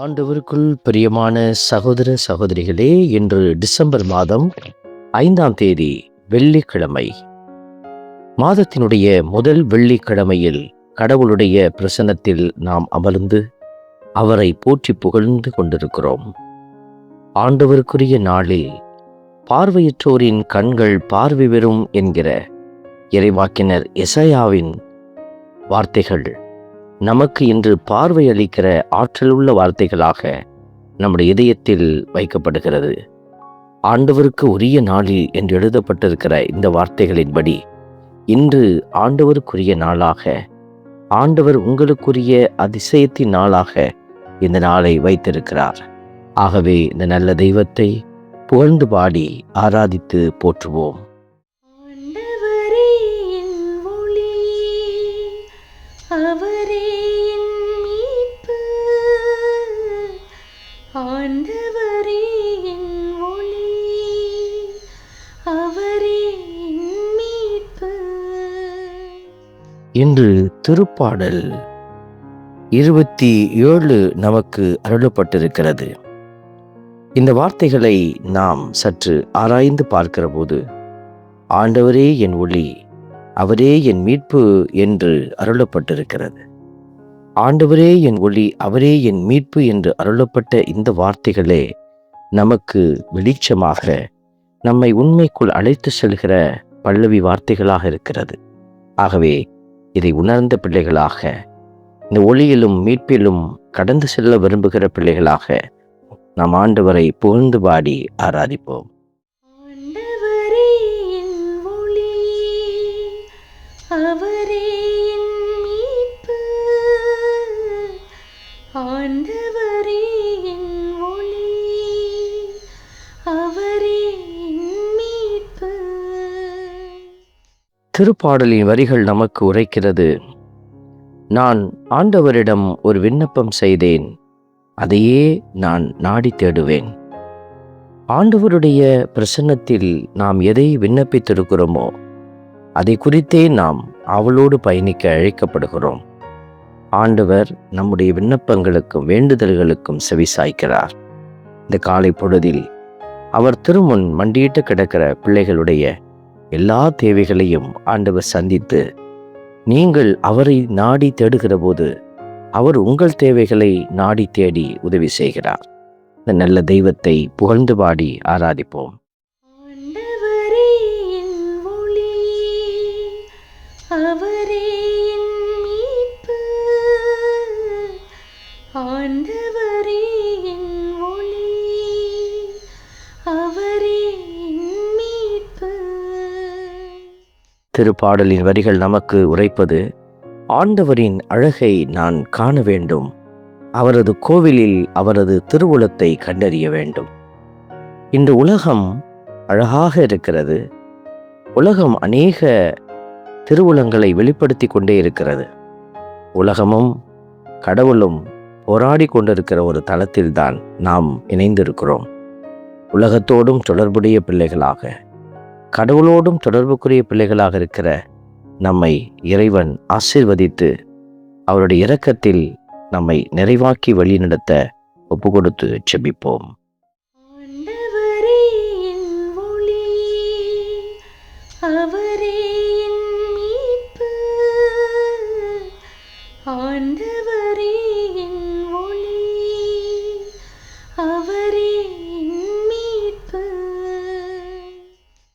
ஆண்டவருக்குள் பிரியமான சகோதர சகோதரிகளே இன்று டிசம்பர் மாதம் ஐந்தாம் தேதி வெள்ளிக்கிழமை. மாதத்தினுடைய முதல் வெள்ளிக்கிழமையில் கடவுளுடைய பிரசன்னத்தில் நாம் அமர்ந்து அவரை போற்றி புகழ்ந்து கொண்டிருக்கிறோம். ஆண்டவருக்குரிய நாளில் பார்வையற்றோரின் கண்கள் பார்வை பெறும் என்கிற இறைவாக்கினர் எசையாவின் வார்த்தைகள் நமக்கு இன்று பார்வை அளிக்கிற ஆற்றலுள்ள வார்த்தைகளாக நம்முடைய இதயத்தில் வைக்கப்படுகிறது. ஆண்டவருக்கு உரிய நாளில் என்று எழுதப்பட்டிருக்கிற இந்த வார்த்தைகளின்படி இன்று ஆண்டவருக்குரிய நாளாக ஆண்டவர் உங்களுக்குரிய அதிசயத்தின் நாளாக இந்த நாளை வைத்திருக்கிறார். ஆகவே இந்த நல்ல தெய்வத்தை புகழ்ந்து பாடி ஆராதித்து போற்றுவோம். இன்று திருப்பாடல் இருபத்தி ஏழு நமக்கு அருளப்பட்டிருக்கிறது. இந்த வார்த்தைகளை நாம் சற்று ஆராய்ந்து பார்க்கிற போது ஆண்டவரே என் ஒளி அவரே என் மீட்பு என்று அருளப்பட்டிருக்கிறது. ஆண்டவரே என் ஒளி அவரே என் மீட்பு என்று அருளப்பட்ட இந்த வார்த்தைகளே நமக்கு வெளிச்சமாக நம்மை உண்மைக்குள் அழைத்து செல்கிற பல்லவி வார்த்தைகளாக இருக்கிறது. ஆகவே இதை உணர்ந்த பிள்ளைகளாக இந்த ஒளியிலும் மீட்பிலும் கடந்து செல்ல விரும்புகிற பிள்ளைகளாக நாம் ஆண்டவரை புகழ்ந்து பாடி ஆராதிப்போம். திருப்பாடலின் வரிகள் நமக்கு உரைக்கிறது. நான் ஆண்டவரிடம் ஒரு விண்ணப்பம் செய்தேன். அதையே நான் நாடி தேடுவேன். ஆண்டவருடைய பிரசன்னத்தில் நாம் எதை விண்ணப்பித்திருக்கிறோமோ அதை குறித்தே நாம் அவளோடு பயணிக்க அழைக்கப்படுகிறோம். ஆண்டவர் நம்முடைய விண்ணப்பங்களுக்கும் வேண்டுதல்களுக்கும் செவிசாய்க்கிறார். இந்த காலை பொழுதில் அவர் திருமுன் மண்டியிட்டு கிடக்கிற பிள்ளைகளுடைய எல்லா தேவைகளையும் ஆண்டவர் சந்தித்து நீங்கள் அவரை நாடி தேடுகிற போது அவர் உங்கள் தேவைகளை நாடி தேடி உதவி செய்கிறார். இந்த நல்ல தெய்வத்தை புகழ்ந்து பாடி ஆராதிப்போம். திருப்பாடலின் வரிகள் நமக்கு உரைப்பது ஆண்டவரின் அழகை நான் காண வேண்டும். அவரது கோவிலில் அவரது திருவுளத்தை கண்டறிய வேண்டும். இன்று உலகம் அழகாக இருக்கிறது. உலகம் அநேக திருவுளங்களை வெளிப்படுத்தி கொண்டே இருக்கிறது. உலகமும் கடவுளும் போராடி கொண்டிருக்கிற ஒரு தளத்தில்தான் நாம் இணைந்திருக்கிறோம். உலகத்தோடும் தொடர்புடைய பிள்ளைகளாக கடவுளோடும் தொடர்புக்குரிய பிள்ளைகளாக இருக்கிற நம்மை இறைவன் ஆசீர்வதித்து அவருடைய இரக்கத்தில் நம்மை நிறைவாக்கி வழிநடத்த ஒப்பு கொடுத்து செபிப்போம்.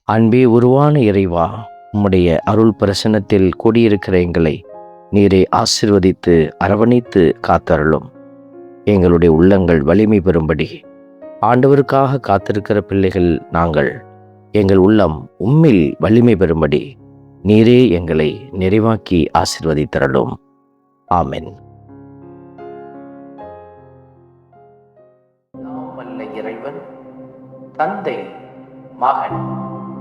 அன்பே உருவான இறைவா உம்முடைய அருள் பிரசன்னத்தில் கூடியிருக்கிற எங்களை நீரை ஆசிர்வதித்து அரவணைத்து காத்தருளும். எங்களுடைய உள்ளங்கள் வலிமை பெறும்படி ஆண்டவருக்காக காத்திருக்கிற பிள்ளைகள் நாங்கள் எங்கள் உள்ளம் உம்மில் வலிமை பெறும்படி நீரே எங்களை நிறைவாக்கி ஆசிர்வதித்தரலும் ஆமென். இறைவன் தந்தை மகன்